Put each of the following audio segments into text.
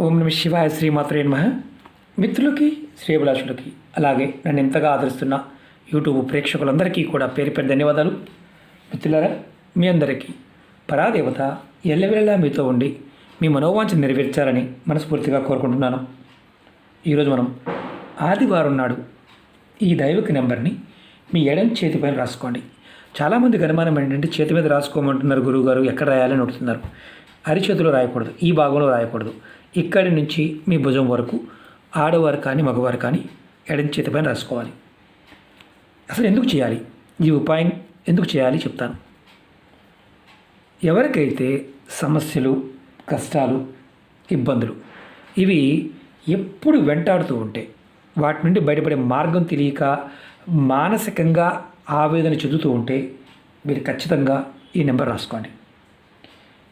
ఓం నమ శివాయ శ్రీమాత్రే నమ. మిత్రులకి శ్రేభిలాషులకి అలాగే నన్ను ఎంతగా ఆదరిస్తున్న యూట్యూబ్ ప్రేక్షకులందరికీ కూడా పేరు పేరు ధన్యవాదాలు. మిత్రులారా మీ అందరికీ పరాదేవత ఎల్లవేళలా మీతో ఉండి మీ మనోవాంఛ నెరవేర్చాలని మనస్ఫూర్తిగా కోరుకుంటున్నాను. ఈరోజు మనం ఆదివారం నాడు ఈ దైవిక నెంబర్ని మీ ఎడం చేతిపైన రాసుకోండి. చాలామంది అనుమానం ఏంటంటే చేతి మీద రాసుకోమంటున్నారు గురువుగారు ఎక్కడ రాయాలని అడుగుతున్నారు. అరిచేతిలో రాయకూడదు ఈ భాగంలో రాయకూడదు. ఇక్కడి నుంచి మీ భుజం వరకు ఆడవారు కానీ మగవారు కానీ ఎడం చేతిపైన రాసుకోవాలి. అసలు ఎందుకు చేయాలి? ఈ ఉపాయం ఎందుకు చేయాలి చెప్తాను. ఎవరికైతే సమస్యలు కష్టాలు ఇబ్బందులు ఇవి ఎప్పుడు వెంటాడుతూ ఉంటే వాటి నుండి బయటపడే మార్గం తెలియక మానసికంగా ఆవేదన చెందుతూ ఉంటే మీరు ఖచ్చితంగా ఈ నెంబర్ రాసుకోండి.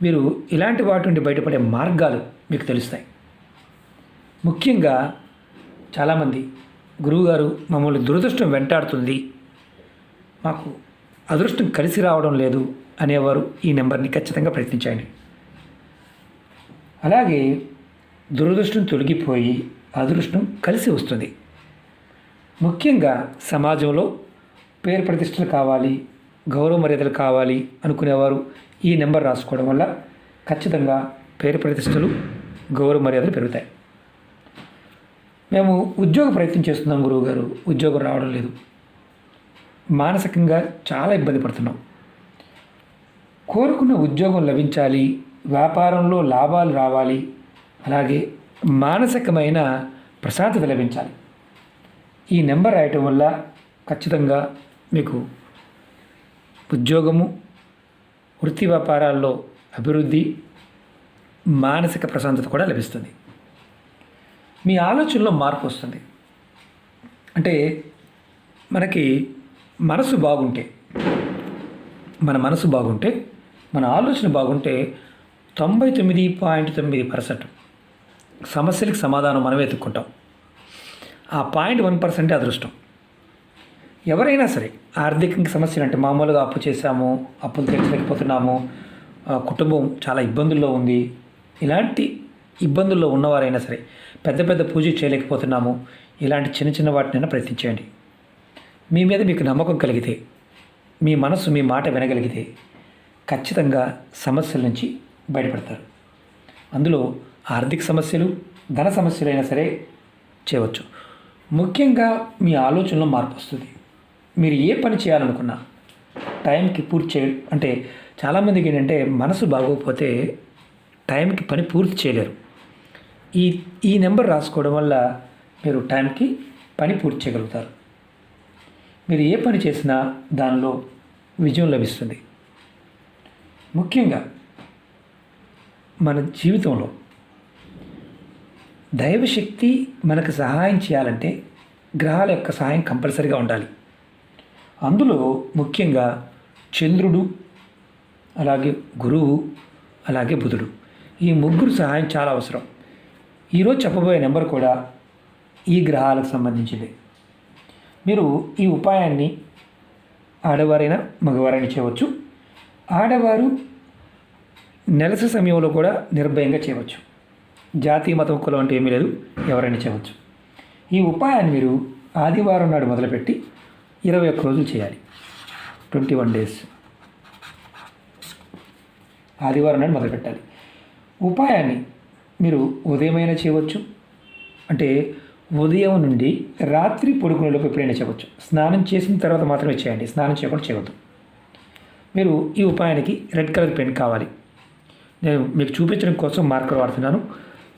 మీరు ఇలాంటి వాటి నుండి బయటపడే మార్గాలు మీకు తెలుస్తాయి. ముఖ్యంగా చాలామంది గురువుగారు మమ్మల్ని దురదృష్టం వెంటాడుతుంది. మాకు అదృష్టం కలిసి రావడం లేదు అనేవారు ఈ నెంబర్ని ఖచ్చితంగా ప్రయత్నించండి. అలాగే దురదృష్టం తొలగిపోయి అదృష్టం కలిసి వస్తుంది. ముఖ్యంగా సమాజంలో పేరు ప్రతిష్టలు కావాలి గౌరవ మర్యాదలు కావాలి అనుకునేవారు ఈ నెంబర్ రాసుకోవడం వల్ల ఖచ్చితంగా పేరు ప్రతిష్టలు గౌరవ మర్యాదలు పెరుగుతాయి. మేము ఉద్యోగ ప్రయత్నం చేస్తున్నాం గురువుగారు. ఉద్యోగం రావడం లేదు. మానసికంగా చాలా ఇబ్బంది పడుతున్నాం. కోరుకున్న ఉద్యోగం లభించాలి వ్యాపారంలో లాభాలు రావాలి అలాగే మానసికమైన ప్రశాంతత లభించాలి. ఈ నెంబర్ రాయటం వల్ల ఖచ్చితంగా మీకు ఉద్యోగము వృత్తి వ్యాపారాల్లో అభివృద్ధి మానసిక ప్రశాంతత కూడా లభిస్తుంది. మీ ఆలోచనలో మార్పు వస్తుంది. అంటే మనకి మనసు బాగుంటే మన మనసు బాగుంటే మన ఆలోచన బాగుంటే తొంభై తొమ్మిది పాయింట్ తొమ్మిది పర్సెంట్ సమస్యలకు సమాధానం మనం వెతుక్కుంటాం ఆ పాయింట్ వన్ పర్సెంటే అదృష్టం. ఎవరైనా సరే ఆర్థిక సమస్యలు అంటే మామూలుగా అప్పు చేశాము అప్పులు తీర్చలేకపోతున్నాము ఆ, కుటుంబం చాలా ఇబ్బందుల్లో ఉంది ఇలాంటి ఇబ్బందుల్లో ఉన్నవారైనా సరే పెద్ద పెద్ద పూజ చేయలేకపోతున్నాము. ఇలాంటి చిన్న చిన్న వాటినైనా ప్రయత్నించండి మీ మీద మీకు నమ్మకం కలిగితే మీ మనసు మీ మాట వినగలిగితే ఖచ్చితంగా సమస్యల నుంచి బయటపడతారు. అందులో ఆర్థిక సమస్యలు ధన సమస్యలైనా సరే చేయవచ్చు. ముఖ్యంగా మీ ఆలోచనలో మార్పు వస్తుంది. మీరు ఏ పని చేయాలనుకున్నా టైంకి పూర్తి చేయ అంటే చాలామందికి ఏంటంటే మనసు బాగోకపోతే టైంకి పని పూర్తి చేయలేరు. ఈ ఈ నెంబర్ రాసుకోవడం వల్ల మీరు టైంకి పని పూర్తి చేయగలుగుతారు. మీరు ఏ పని చేసినా దానిలో విజయం లభిస్తుంది. ముఖ్యంగా మన జీవితంలో దైవశక్తి మనకు సహాయం చేయాలంటే గ్రహాల యొక్క సహాయం కంపల్సరీగా ఉండాలి. అందులో ముఖ్యంగా చంద్రుడు అలాగే గురువు అలాగే బుధుడు. ఈ ముగ్గురు సహాయం చాలా అవసరం. ఈరోజు చెప్పబోయే నెంబర్ కూడా ఈ గ్రహాలకు సంబంధించింది మీరు ఈ ఉపాయాన్ని ఆడవారైనా మగవారైనా చేయవచ్చు. ఆడవారు నెలస సమయంలో కూడా నిర్భయంగా చేయవచ్చు. జాతి మతం కులం అంటే ఏమీ లేదు ఎవరైనా చేయవచ్చు. ఈ ఉపాయాన్ని మీరు ఆదివారం నాడు మొదలుపెట్టి ఇరవై ఒక్క రోజులు చేయాలి. Twenty one days. ఆదివారం నాడు మొదలుపెట్టాలి. ఉపాయాన్ని మీరు ఉదయమైనా చేయవచ్చు. అంటే ఉదయం నుండి రాత్రి పడుకునేలోపు ఎప్పుడైనా చేయవచ్చు. స్నానం చేసిన తర్వాత మాత్రమే చేయండి. స్నానం చేయకుండా చేయవద్దు. మీరు ఈ ఉపాయానికి రెడ్ కలర్ పెయింట్ కావాలి. నేను మీకు చూపించడం కోసం మార్కర్ వాడుతున్నాను.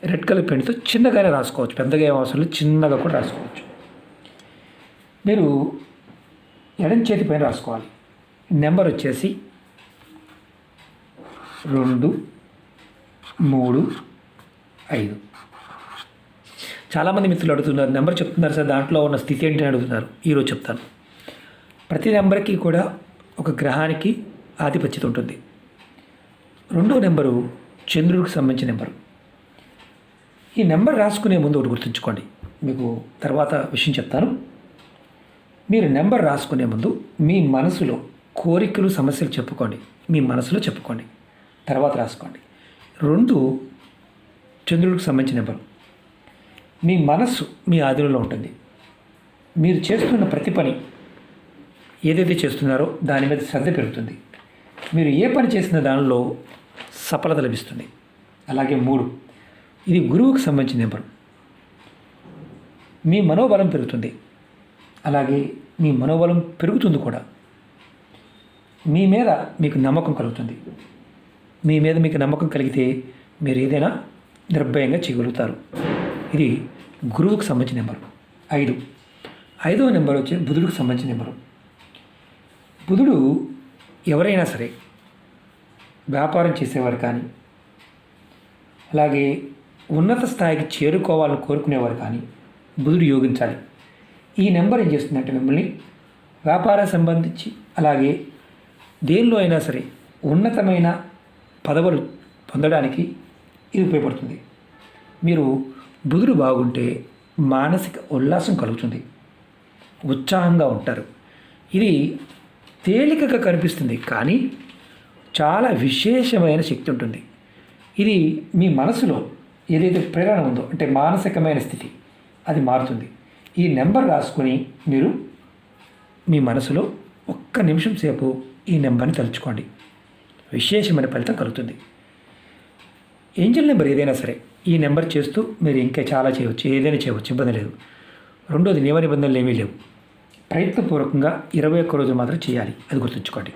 రెడ్ కలర్ పెయింట్తో చిన్నగానే రాసుకోవచ్చు. పెద్దగా ఏం అవసరం లేదు. చిన్నగా కూడా రాసుకోవచ్చు. మీరు ఎడం చేతి పైన రాసుకోవాలి. నెంబర్ వచ్చేసి రెండు మూడు ఐదు. చాలామంది మిత్రులు అడుగుతున్నారు నెంబర్ చెప్తున్నారు సార్ దాంట్లో ఉన్న స్థితి ఏంటి అని అడుగుతున్నారు. ఈరోజు చెప్తాను. ప్రతి నెంబర్కి కూడా ఒక గ్రహానికి ఆధిపత్యత ఉంటుంది. రెండో నెంబరు చంద్రుడికి సంబంధించిన నెంబరు. ఈ నెంబర్ రాసుకునే ముందు ఒకటి గుర్తుంచుకోండి. మీకు తర్వాత విషయం చెప్తాను. మీరు నెంబర్ రాసుకునే ముందు మీ మనసులో కోరికలు సమస్యలు చెప్పుకోండి. మీ మనసులో చెప్పుకోండి. తర్వాత రాసుకోండి. రెండు చంద్రుడికి సంబంధించిన నెంబరు మీ మనస్సు మీ ఆదిలో ఉంటుంది. మీరు చేస్తున్న ప్రతి పని ఏదైతే చేస్తున్నారో దాని మీద శ్రద్ధ పెరుగుతుంది. మీరు ఏ పని చేసిన దానిలో సఫలత లభిస్తుంది. అలాగే మూడు ఇది గురువుకు సంబంధించిన నెంబరు మీ మనోబలం పెరుగుతుంది. అలాగే మీ మనోబలం పెరుగుతుంది కూడా. మీ మీద మీకు నమ్మకం కలుగుతుంది. మీ మీద మీకు నమ్మకం కలిగితే మీరు ఏదైనా నిర్భయంగా చేయగలుగుతారు. ఇది గురువుకు సంబంధించిన నెంబరు. ఐదు. ఐదవ నెంబర్ వచ్చి బుధుడికి సంబంధించిన నెంబరు. బుధుడు ఎవరైనా సరే వ్యాపారం చేసేవారు కానీ అలాగే ఉన్నత స్థాయికి చేరుకోవాలని కోరుకునేవారు కానీ బుధుడు యోగించాలి. ఈ నెంబర్ ఏం చేస్తుందంటే మిమ్మల్ని వ్యాపార సంబంధించి అలాగే దేనిలో అయినా సరే ఉన్నతమైన పదవులు పొందడానికి ఇది ఉపయోగపడుతుంది. మీరు బుధుడు బాగుంటే మానసిక ఉల్లాసం కలుగుతుంది. ఉత్సాహంగా ఉంటారు. ఇది తేలికగా కనిపిస్తుంది కానీ చాలా విశేషమైన శక్తి ఉంటుంది. ఇది మీ మనసులో ఏదైతే ప్రేరణ ఉందో అంటే మానసికమైన స్థితి అది మారుతుంది. ఈ నెంబర్ రాసుకొని మీరు మీ మనసులో ఒక్క నిమిషం సేపు ఈ నెంబర్ని తలుచుకోండి. విశేషమైన ఫలితం కలుగుతుంది. ఏంజల్ నెంబర్ ఏదైనా సరే ఈ నెంబర్ చేస్తూ మీరు ఇంకా చాలా చేయవచ్చు ఏదైనా చేయవచ్చు ఇబ్బంది లేదు. రెండోది నియమ నిబంధనలు ఏమీ లేవు. ప్రయత్నపూర్వకంగా ఇరవై ఒక్క రోజులు మాత్రం చేయాలి అది గుర్తుంచుకోండి.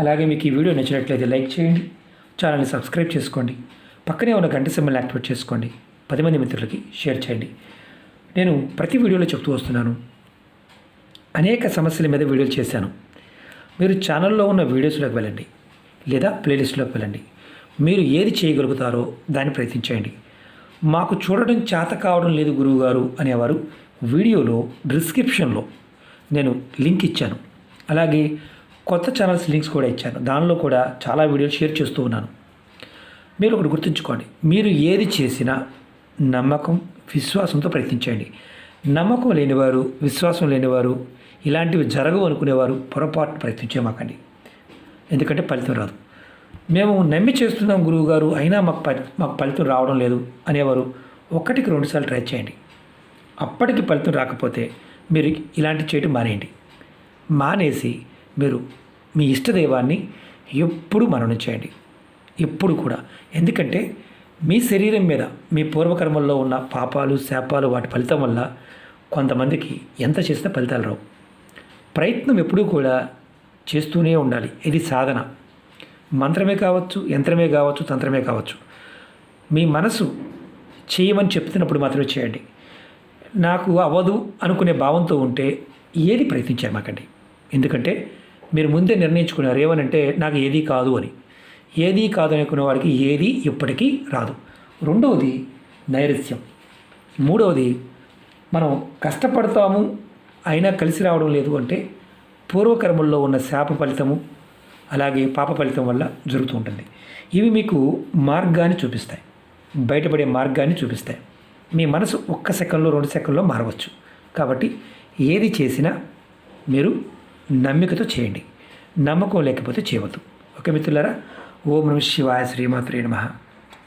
అలాగే మీకు ఈ వీడియో నచ్చినట్లయితే లైక్ చేయండి ఛానల్ని సబ్స్క్రైబ్ చేసుకోండి పక్కనే ఉన్న గంట సింబల్ని యాక్టివేట్ చేసుకోండి పది మంది మిత్రులకి షేర్ చేయండి. నేను ప్రతి వీడియోలో చెప్తూ వస్తున్నాను. అనేక సమస్యల మీద వీడియోలు చేశాను. మీరు ఛానల్లో ఉన్న వీడియోస్లోకి వెళ్ళండి. లేదా ప్లేలిస్ట్లోకి వెళ్ళండి. మీరు ఏది చేయగలుగుతారో దాన్ని ప్రయత్నించండి మాకు చూడడం చేత కావడం లేదు గురువుగారు అనేవారు వీడియోలో డిస్క్రిప్షన్లో నేను లింక్ ఇచ్చాను. అలాగే కొత్త ఛానల్స్ లింక్స్ కూడా ఇచ్చాను. దానిలో కూడా చాలా వీడియోలు షేర్ చేస్తూ ఉన్నాను. మీరు ఒకటి గుర్తుంచుకోండి. మీరు ఏది చేసినా నమ్మకం విశ్వాసంతో ప్రయత్నించండి నమ్మకం లేనివారు విశ్వాసం లేనివారు ఇలాంటివి జరగవు అనుకునేవారు పొరపాటు ప్రయత్నించే మాకండి. ఎందుకంటే ఫలితం రాదు. మేము నమ్మి చేస్తున్నాం గురువుగారు అయినా మాకు ఫలి మాకు ఫలితం రావడం లేదు అనేవారు ఒకటికి రెండుసార్లు ట్రై చేయండి. అప్పటికి ఫలితం రాకపోతే మీరు ఇలాంటి చేయటం మానేయండి. మానేసి మీరు మీ ఇష్టదైవాన్ని ఎప్పుడు మననం చేయండి. ఎప్పుడు కూడా. ఎందుకంటే మీ శరీరం మీద మీ పూర్వకర్మల్లో ఉన్న పాపాలు శాపాలు వాటి ఫలితం వల్ల కొంతమందికి ఎంత చేస్తే ఫలితాలు రావు. ప్రయత్నం ఎప్పుడూ కూడా చేస్తూనే ఉండాలి. ఇది సాధన. మంత్రమే కావచ్చు యంత్రమే కావచ్చు తంత్రమే కావచ్చు. మీ మనసు చేయమని చెప్తున్నప్పుడు మాత్రమే చేయండి. నాకు అవ్వదు అనుకునే భావంతో ఉంటే ఏది ప్రయత్నించామాకండి ఎందుకంటే మీరు ముందే నిర్ణయించుకున్నారు. ఏమనంటే నాకు ఏది కాదు అని. ఏది కాదు అనుకునే వాడికి ఏది ఇప్పటికీ రాదు. రెండవది నైరస్యం. మూడవది మనం కష్టపడతాము అయినా కలిసి రావడం లేదు అంటే పూర్వకర్మల్లో ఉన్న శాప ఫలితము అలాగే పాప ఫలితం వల్ల జరుగుతూ ఉంటుంది. ఇవి మీకు మార్గాన్ని చూపిస్తాయి. బయటపడే మార్గాన్ని చూపిస్తాయి. మీ మనసు ఒక్క సెకండ్లో రెండు సెకండ్లో మారవచ్చు. కాబట్టి ఏది చేసినా మీరు నమ్మికతో చేయండి. నమ్మకం లేకపోతే చేయవద్దు. ఓకే మిత్రులారా? ఓం నమ శివాయ శ్రీమాత్రే నమ.